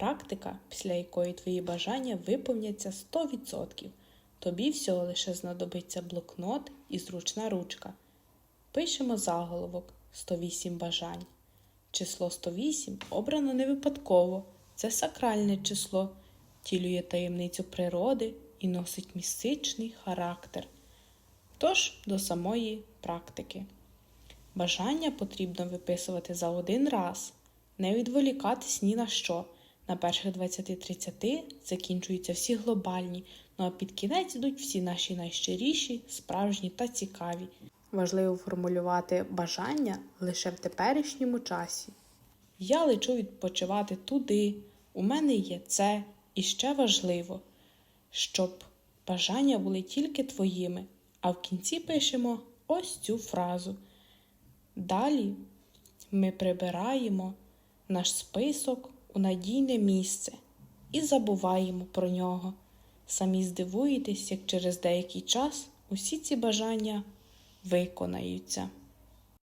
практика, після якої твої бажання виповняться 100%. Тобі всього лише знадобиться блокнот і зручна ручка. Пишемо заголовок 108 бажань. Число 108 обрано не випадково. Це сакральне число, тілює таємницю природи і носить містичний характер. Тож до самої практики. Бажання потрібно виписувати за один раз, не відволікатись ні на що. На перших 20-30 закінчуються всі глобальні, ну а під кінець йдуть всі наші найщиріші, справжні та цікаві. Важливо формулювати бажання лише в теперішньому часі. Я лечу відпочивати туди, у мене є це, і ще важливо, щоб бажання були тільки твоїми, а в кінці пишемо ось цю фразу. Далі ми прибираємо наш список у надійне місце і забуваємо про нього. Самі здивуєтесь, як через деякий час усі ці бажання виконаються.